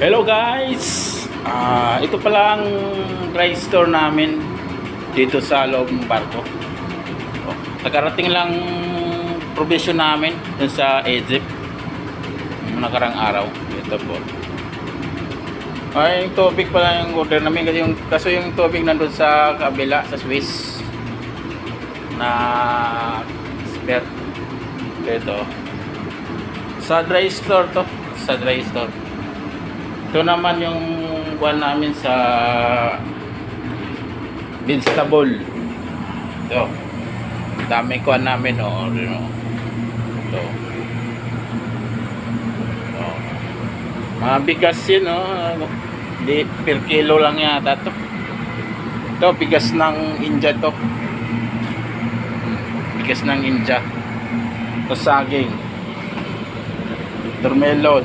Hello guys! Ah, ito pala ang dry store namin dito sa loob ng barko. Oh, lang provision namin dun sa Egypt nakarang araw. Ito po. Ay, yung tubig pala yung order namin kasi yung, kaso yung tubig nandun sa kabila, sa Swiss na spare. Ito. Sa dry store to. Sa dry store. Ito naman yung kuhan namin sa vegetable. Ito. Dami kuhan namin oh. Ano, Ito. Ito. Mga bigas yun oh. Di, per kilo lang yata to. Ito, bigas ng India to. Bigas ng India. Ito saging. Termelon.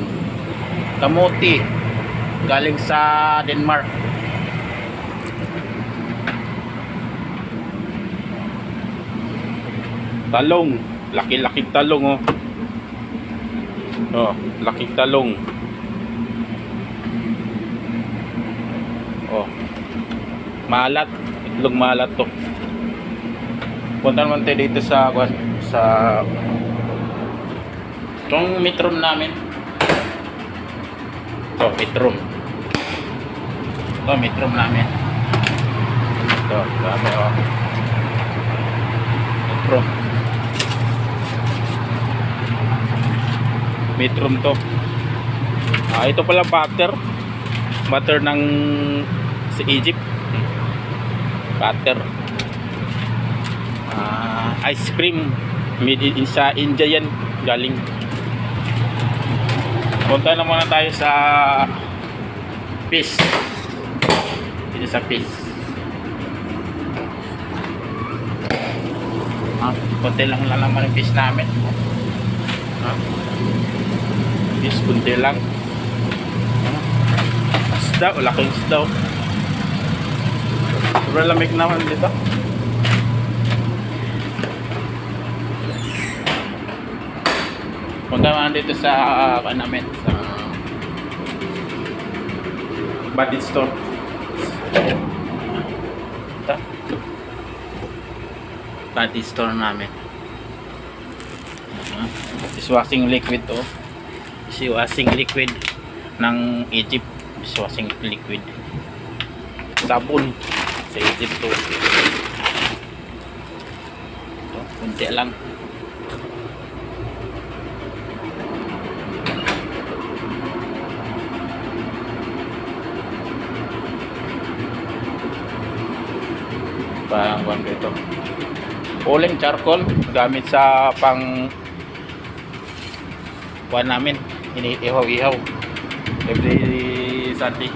Kamuti galing sa Denmark. Talong, laki-laking talong oh. Oh, laking talong. Oh. Malat, itlog malat to. Punta naman tayo dito sa sa itong metron namin. Ito, metron. Ito, metron namin. Ito, grabe oh. Metron. Metron to. Ah, ito pala butter. Butter ng sa Egypt. Butter. Ah, ice cream made in sa India yan galing Punta na muna tayo sa fish. Dito sa fish. Ah, konti lang lang naman ang fish namin. Ah. Fish, konti lang. Ah. Isda, wala kang isda. oh. Sobrang lamig naman dito. Punta naman dito sa uh, sa Badit store. Ito. Badit store namin. Uh, dishwashing liquid to. Dishwashing liquid ng Egypt. Dishwashing liquid. Sabon sa Egypt to. Ito, kunti lang. Pang kwan dito uling charcoal gamit sa pang kwan namin. Ini ihaw ihaw every Sunday.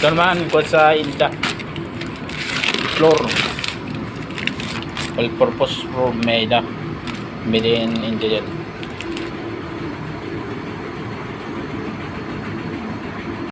Ito naman kwan sa India floor. All purpose floor made made in India. yan